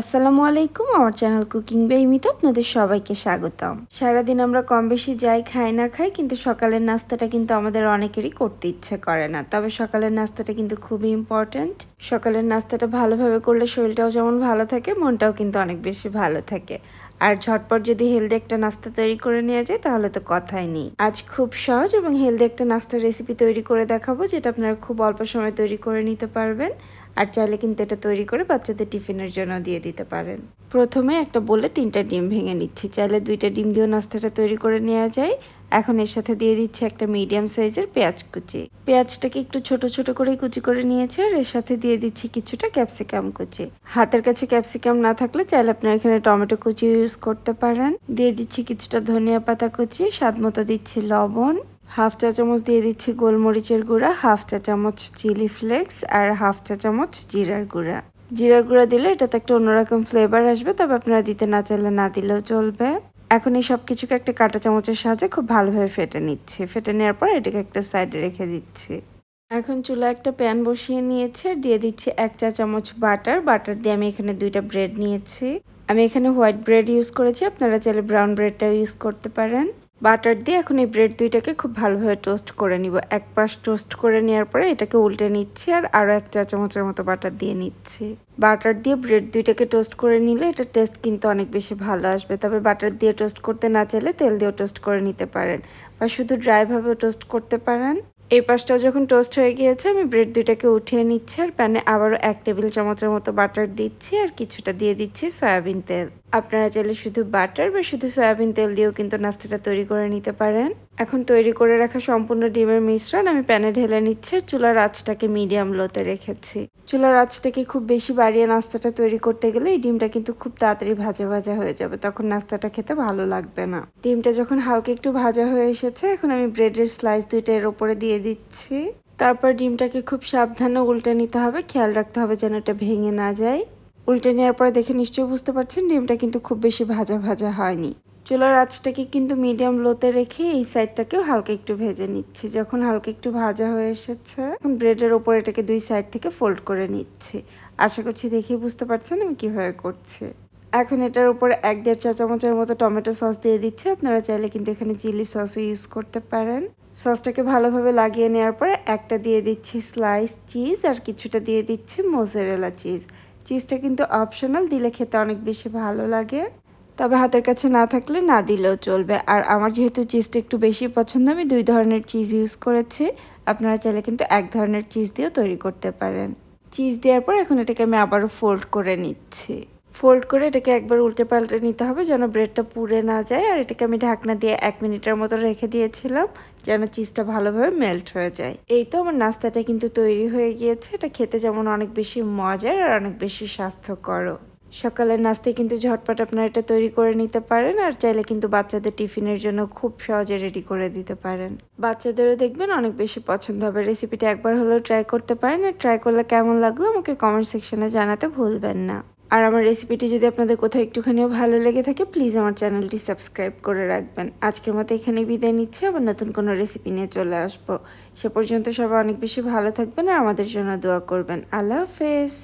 আসসালামু আলাইকুম, আমার চ্যানেল কুকিং বেইমিতে আপনাদের সবাইকে স্বাগতম। সারাদিন আমরা কম বেশি যাই, খাই না খাই, কিন্তু সকালের নাস্তাটা কিন্তু আমাদের অনেকেরই করতে ইচ্ছে করে না। তবে সকালের নাস্তাটা কিন্তু খুবই ইম্পর্ট্যান্ট সকালের নাস্তাটা ভালোভাবে করলে শরীরটাও যেমন ভালো থাকে, মনটাও কিন্তু অনেক বেশি ভালো থাকে। আর ঝটপট যদি হেলদি একটা নাস্তা তৈরি করে নেওয়া যায়, তাহলে তো কথাই নেই। আজ খুব সহজ এবং হেলদি একটা নাস্তার রেসিপি তৈরি করে দেখাবো, যেটা আপনারা খুব অল্প সময় তৈরি করে নিতে পারবেন। আর চাইলে কিন্তু এটা তৈরি করে বাচ্চাদের টিফিনের জন্য দিয়ে দিতে পারেন। প্রথমে একটা বলে তিনটা ডিম ভেঙে নিচ্ছি। চাইলে দুইটা ডিম দিয়েও নাস্তাটা তৈরি করে নেওয়া যায়। এখন এর সাথে দিয়ে দিচ্ছি একটা মিডিয়াম সাইজের পেঁয়াজ কুচি। পেঁয়াজটাকে একটু ছোট ছোট করে কুচি করে নিয়েছে আর এর সাথে দিয়ে দিচ্ছি কিছুটা ক্যাপসিকাম কুচি। হাতের কাছে ক্যাপসিকাম না থাকলে চাইলে আপনারা এখানে টমেটো কুচি ইউজ করতে পারেন। দিয়ে দিচ্ছি কিছুটা ধনিয়া পাতা কুচি, স্বাদ মতো দিচ্ছি লবণ। হাফ চা চামচ দিয়ে দিচ্ছি গোলমরিচের গুঁড়া, হাফ চা চামচ চিলি ফ্লেক্স আর হাফ চা চামচ জিরার গুঁড়া। জিরার গুঁড়া দিলে এটাতে একটা অন্যরকম ফ্লেভার আসবে, তবে আপনারা দিতে না চাইলে না দিলেও চলবে। এখন এই সব কিছুকে একটা কাঁটা চামচের সাহায্যে খুব ভালোভাবে ফেটে নিচ্ছে। ফেটে নেওয়ার পর এটাকে একটা সাইডে রেখে দিচ্ছি। এখন চুলা একটা প্যান বসিয়ে নিয়েছি, দিয়ে দিচ্ছি এক চা চামচ বাটার। বাটার দিয়ে আমি এখানে দুইটা ব্রেড নিয়েছি। আমি এখানে হোয়াইট ব্রেড ইউজ করেছি, আপনারা চাইলে ব্রাউন ব্রেডটাও ইউজ করতে পারেন। বাটার দিয়ে এখন এই ব্রেড দুইটাকে খুব ভালোভাবে টোস্ট করে নিব। এক পাশ টোস্ট করে নেওয়ার পরে এটাকে উল্টে নিচ্ছি আর আরও এক চা চামচের মতো বাটার দিয়ে নিচ্ছি। বাটার দিয়ে ব্রেড দুইটাকে টোস্ট করে নিলে এটা টেস্ট কিন্তু অনেক বেশি ভালো আসবে। তবে বাটার দিয়ে টোস্ট করতে না চাইলে তেল দিয়েও টোস্ট করে নিতে পারেন বা শুধু ড্রাইভাবেও টোস্ট করতে পারেন। এই পাশটা যখন টোস্ট হয়ে গিয়েছে, আমি ব্রেড দুইটাকে উঠিয়ে নিচ্ছি আর প্যানে আবারও এক টেবিল চামচের মতো বাটার দিচ্ছি আর কিছুটা দিয়ে দিচ্ছি সয়াবিন তেল। আপনারা চাইলে শুধু বাটার বা শুধু সয়াবিন তেল দিয়েও কিন্তু নাস্তাটা তৈরি করে নিতে পারেন। এখন তৈরি করে রাখা সম্পূর্ণ ডিমের মিশ্রণ আমি প্যানে ঢেলে নিচ্ছি চুলার আঁচটাকে মিডিয়াম লোতে রেখেছি। চুলার আঁচটাকে খুব বেশি বাড়িয়ে নাস্তাটা তৈরি করতে গেলে এই ডিমটা কিন্তু খুব তাড়াতাড়ি ভাজা ভাজা হয়ে যাবে, তখন নাস্তাটা খেতে ভালো লাগবে না। ডিমটা যখন হালকা একটু ভাজা হয়ে এসেছে, এখন আমি ব্রেডের স্লাইস দুইটা এর ওপরে দিয়ে দিচ্ছি। তারপর ডিমটাকে খুব সাবধানে উল্টে নিতে হবে, খেয়াল রাখতে হবে যেন এটা ভেঙে না যায়। উল্টে নেওয়ার পরে দেখে নিশ্চয়ই বুঝতে পারছেন, ডিমটা কিন্তু খুব বেশি ভাজা ভাজা হয়নি। চুলার আঁচটাকে কিন্তু মিডিয়াম লোতে রেখে এই সাইডটাকেও হালকা একটু ভেজে নিচ্ছি। যখন হালকা একটু ভাজা হয়ে এসেছে, এখন ব্রেডের ওপর এটাকে দুই সাইড থেকে ফোল্ড করে নিচ্ছি। আশা করছি দেখেই বুঝতে পারছেন আমি কীভাবে করছি। এখন এটার উপরে এক দেড় চা চামচের মতো টমেটো সস দিয়ে দিচ্ছে। আপনারা চাইলে কিন্তু এখানে চিলি সসও ইউজ করতে পারেন। সসটাকে ভালোভাবে লাগিয়ে নেওয়ার পরে একটা দিয়ে দিচ্ছি স্লাইস চিজ আর কিছুটা দিয়ে দিচ্ছি মোজারেলা চিজ চিজটা কিন্তু অপশনাল দিলে খেতে অনেক বেশি ভালো লাগে। তবে হাতের কাছে না থাকলে না দিলেও চলবে। আর আমার যেহেতু চিজটা একটু বেশি পছন্দ, আমি দুই ধরনের চিজ ইউজ করেছি। আপনারা চাইলে কিন্তু এক ধরনের চিজ দিয়েও তৈরি করতে পারেন। চিজ দেওয়ার পর এখন এটাকে আমি আবারও ফোল্ড করে নিচ্ছি। ফোল্ড করে এটাকে একবার উল্টে পাল্টে নিতে হবে যেন ব্রেডটা পুড়ে না যায়। আর এটাকে আমি ঢাকনা দিয়ে এক মিনিটের মতো রেখে দিয়েছিলাম যেন চিজটা ভালোভাবে মেল্ট হয়ে যায়। এই তো আমার নাস্তাটা কিন্তু তৈরি হয়ে গিয়েছে। এটা খেতে যেমন অনেক বেশি মজার আর অনেক বেশি স্বাস্থ্যকরও। সকালের নাস্তায় কিন্তু ঝটপট আপনারা এটা তৈরি করে নিতে পারেন আর চাইলে কিন্তু বাচ্চাদের টিফিনের জন্য খুব সহজে রেডি করে দিতে পারেন। বাচ্চাদেরও দেখবেন অনেক বেশি পছন্দ হবে। রেসিপিটা একবার হলেও ট্রাই করতে পারেন আর ট্রাই করলে কেমন লাগল আমাকে কমেন্ট সেকশনে জানাতে ভুলবেন না। আর আমার রেসিপিটি যদি আপনাদের কোথাও একটুখানিও ভালো লেগে থাকে প্লিজ আমার চ্যানেলটি সাবস্ক্রাইব করে রাখবেন। আজকের মতো এখানে বিদায় নিচ্ছে। আবার নতুন কোনো রেসিপি নিয়ে চলে আসব। সে পর্যন্ত সবাই অনেক বেশি ভালো থাকবেন আর আমাদের জন্য দোয়া করবেন। আল্লাহ হাফেজ।